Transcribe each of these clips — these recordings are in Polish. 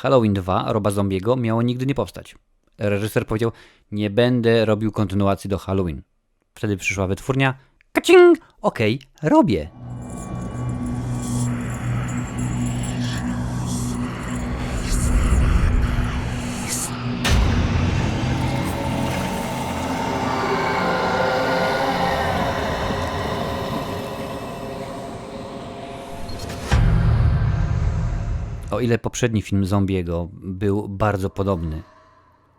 Halloween 2 Roba Zombiego miało nigdy nie powstać. Reżyser powiedział, nie będę robił kontynuacji do Halloween. Wtedy przyszła wytwórnia, kacing, okej, robię. O ile poprzedni film Zombiego był bardzo podobny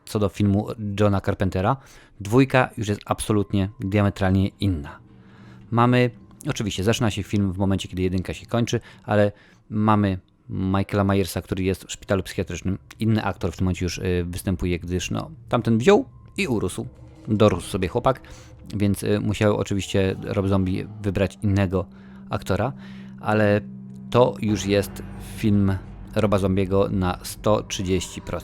co do filmu Johna Carpentera, dwójka już jest absolutnie diametralnie inna. Mamy, oczywiście zaczyna się film w momencie, kiedy jedynka się kończy, ale mamy Michaela Myersa, który jest w szpitalu psychiatrycznym. Inny aktor w tym momencie już y, występuje, gdyż no, tamten wziął i urósł. Dorósł sobie chłopak, więc y, musiał oczywiście Rob Zombie wybrać innego aktora, ale to już jest film Roba Zombiego na 130%,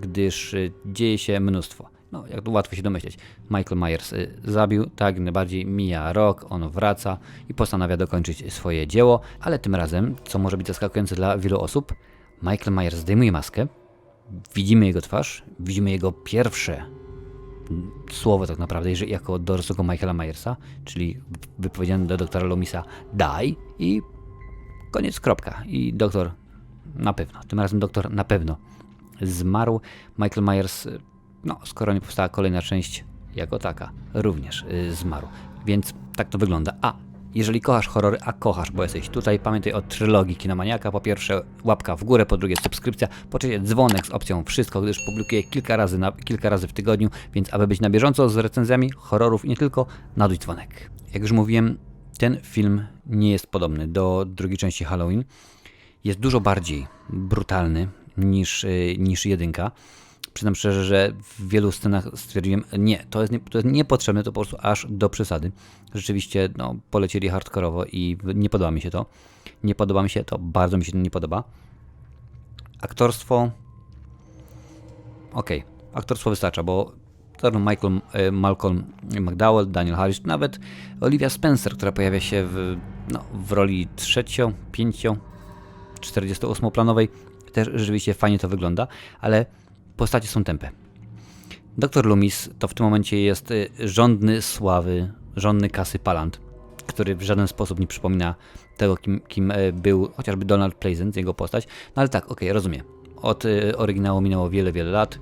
gdyż y, dzieje się mnóstwo. No, jak łatwo się domyśleć. Michael Myers y, zabił, tak, najbardziej mija rok, on wraca i postanawia dokończyć swoje dzieło, ale tym razem, co może być zaskakujące dla wielu osób, Michael Myers zdejmuje maskę, widzimy jego twarz, widzimy jego pierwsze słowo tak naprawdę, jeżeli jako dorosłego Michaela Myersa, czyli wypowiedziane do doktora Lomisa die i koniec, kropka. I doktor na pewno, tym razem doktor na pewno zmarł. Michael Myers, y, no skoro nie powstała kolejna część jako taka, również y, zmarł. Więc tak to wygląda. A, jeżeli kochasz horrory, a kochasz, bo jesteś tutaj, pamiętaj o trylogii Kinomaniaka. Po pierwsze łapka w górę, po drugie subskrypcja, po trzecie dzwonek z opcją wszystko, gdyż publikuję kilka razy, na, kilka razy w tygodniu, więc aby być na bieżąco z recenzjami horrorów i nie tylko, naduj dzwonek. Jak już mówiłem, ten film nie jest podobny do drugiej części Halloween. Jest dużo bardziej brutalny niż, y, niż jedynka. Przyznam szczerze, że w wielu scenach stwierdziłem, nie, to jest, nie, to jest niepotrzebne, to po prostu aż do przesady. Rzeczywiście no, polecieli hardkorowo i nie podoba mi się to. Nie podoba mi się to, bardzo mi się to nie podoba. Aktorstwo. Okej, aktorstwo wystarcza, bo Michael, e, Malcolm McDowell, Daniel Harris, nawet Olivia Spencer, która pojawia się w, no, w roli trzecio, pięcio, 48-planowej, też rzeczywiście fajnie to wygląda, ale postacie są tępe. Doktor Loomis to w tym momencie jest y, rządny sławy, rządny kasy Palant, który w żaden sposób nie przypomina tego, kim, kim y, był chociażby Donald Pleasant, jego postać. No ale tak, okej, okay, rozumiem. Od y, oryginału minęło wiele, wiele lat.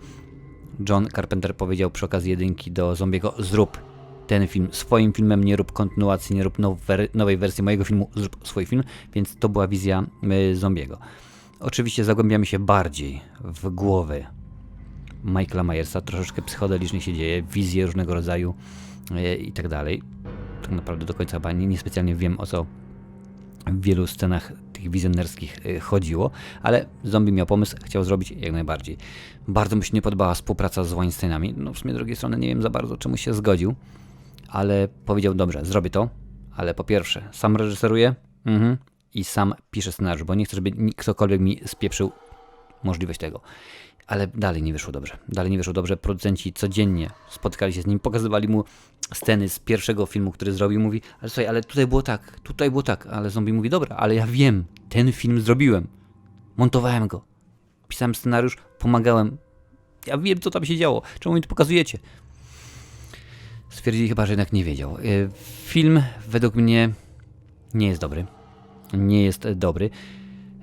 John Carpenter powiedział przy okazji jedynki do Zombiego, zrób ten film swoim filmem, nie rób kontynuacji, nie rób nowej wersji mojego filmu, zrób swój film, więc to była wizja Zombiego. Oczywiście zagłębiamy się bardziej w głowę Michaela Myersa, troszeczkę psychodelicznie się dzieje, wizje różnego rodzaju e, i tak dalej. Tak naprawdę do końca chyba nie, niespecjalnie wiem o co w wielu scenach tych wizjonerskich e, chodziło, ale zombie miał pomysł, chciał zrobić jak najbardziej. Bardzo mi się nie podobała współpraca z Weinsteinami. No w sumie drugiej strony nie wiem za bardzo czemu się zgodził, ale powiedział dobrze, zrobię to, ale po pierwsze, sam reżyseruję mhm, i sam piszę scenariusz, bo nie chcę, żeby ktokolwiek mi spieprzył możliwość tego ale dalej nie wyszło dobrze. Dalej nie wyszło dobrze. Producenci codziennie spotykali się z nim, pokazywali mu sceny z pierwszego filmu, który zrobił. Mówi, ale słuchaj, ale tutaj było tak, tutaj było tak. Ale zombie mówi, dobra, ale ja wiem, ten film zrobiłem. Montowałem go. Pisałem scenariusz, pomagałem. Ja wiem, co tam się działo. Czemu mi to pokazujecie? Stwierdzili chyba, że jednak nie wiedział. E, film według mnie nie jest dobry. Nie jest dobry.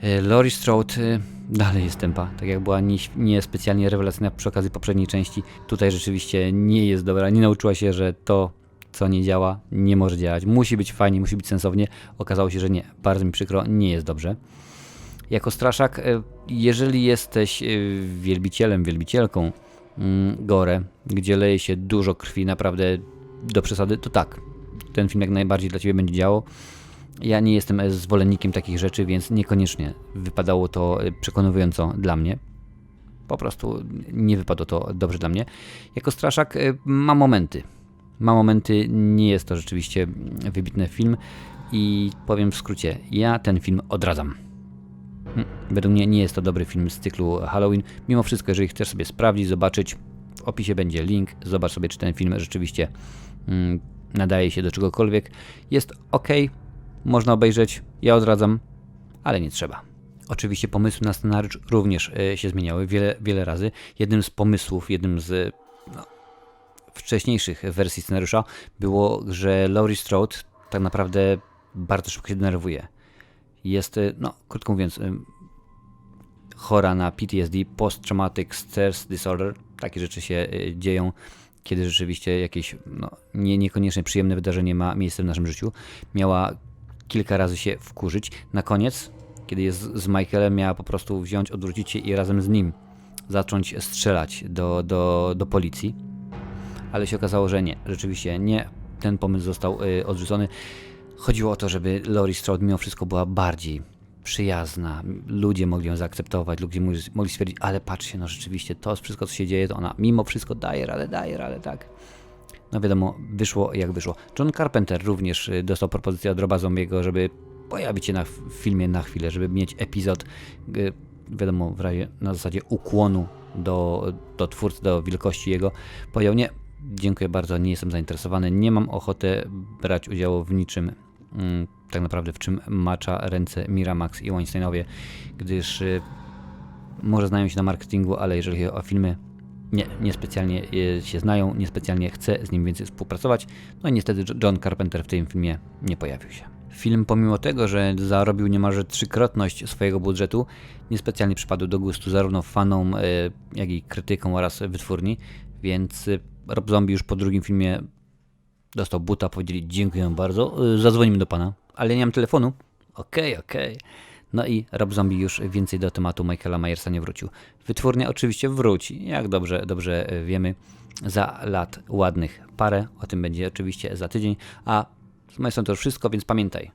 E, Laurie Strode e, dalej jest tempa, tak jak była niespecjalnie nie rewelacyjna przy okazji poprzedniej części. Tutaj rzeczywiście nie jest dobra, nie nauczyła się, że to co nie działa, nie może działać. Musi być fajnie, musi być sensownie. Okazało się, że nie. Bardzo mi przykro, nie jest dobrze. Jako straszak, jeżeli jesteś wielbicielem, wielbicielką gore, gdzie leje się dużo krwi, naprawdę do przesady, to tak. Ten film jak najbardziej dla Ciebie będzie działał. Ja nie jestem zwolennikiem takich rzeczy, więc niekoniecznie wypadało to e, przekonująco dla mnie. Po prostu nie wypadło to dobrze dla mnie. Jako straszak e, ma momenty. Ma momenty, nie jest to rzeczywiście wybitny film i powiem w skrócie, ja ten film odradzam. Hm, według mnie nie jest to dobry film z cyklu Halloween. Mimo wszystko, jeżeli chcesz sobie sprawdzić, zobaczyć, w opisie będzie link, zobacz sobie, czy ten film rzeczywiście mm, nadaje się do czegokolwiek. Jest ok, można obejrzeć, ja odradzam, ale nie trzeba. Oczywiście pomysły na scenariusz również e, się zmieniały wiele, wiele razy. Jednym z pomysłów, jednym z no, wcześniejszych wersji scenariusza było, że Laurie Strode tak naprawdę bardzo szybko się denerwuje. Jest, e, no, krótko mówiąc, e, chora na PTSD, Post-Traumatic Stress Disorder. Takie rzeczy się e, dzieją, kiedy rzeczywiście jakieś no, nie, niekoniecznie przyjemne wydarzenie ma miejsce w naszym życiu. Miała kilka razy się wkurzyć. Na koniec, kiedy jest z Michaelem, miała po prostu wziąć, odwrócić się i razem z nim zacząć strzelać do, do, do policji. Ale się okazało, że nie. Rzeczywiście nie. Ten pomysł został y, odrzucony. Chodziło o to, żeby Laurie Strode mimo wszystko była bardziej przyjazna. Ludzie mogli ją zaakceptować, ludzie mogli, stwierdzić, ale patrzcie, no rzeczywiście to wszystko, co się dzieje, to ona mimo wszystko daje radę, daje radę, tak. No wiadomo, wyszło jak wyszło. John Carpenter również y, dostał propozycję od Roba Zombiego, żeby pojawić się na, filmie na chwilę, żeby mieć epizod, y, wiadomo, w razie na zasadzie ukłonu do, do twórcy, do wielkości jego. Powiedział, nie, dziękuję bardzo, nie jestem zainteresowany, nie mam ochoty brać udziału w niczym, tak naprawdę w czym macza ręce Miramax i Weinsteinowie, gdyż y, może znają się na marketingu, ale jeżeli chodzi o filmy, nie, niespecjalnie y, się znają, niespecjalnie chce z nim więcej współpracować. No i niestety Jo- John Carpenter w tym filmie nie pojawił się. Film, pomimo tego, że zarobił niemalże trzykrotność swojego budżetu, niespecjalnie przypadł do gustu zarówno fanom, y, jak i krytykom oraz wytwórni, więc Rob Zombie już po drugim filmie dostał buta, powiedzieli dziękuję bardzo, y, zadzwonimy do pana, ale nie mam telefonu. Okej, okej. No i Rob Zombie już więcej do tematu Michaela Myersa nie wrócił. Wytwórnia oczywiście wróci, jak dobrze, dobrze y, wiemy, za lat ładnych parę. O tym będzie oczywiście za tydzień. A z strony to już wszystko, więc pamiętaj.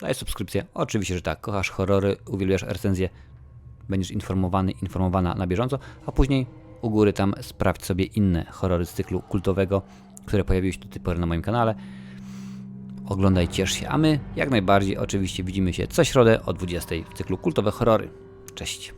Daj subskrypcję. Oczywiście, że tak. Kochasz horrory, uwielbiasz recenzję. Będziesz informowany, informowana na bieżąco, a później u góry tam sprawdź sobie inne horrory z cyklu kultowego, które pojawiły się do tej pory na moim kanale. Oglądaj, ciesz się, a my jak najbardziej oczywiście widzimy się co środę o 20 w cyklu kultowe horrory. Cześć.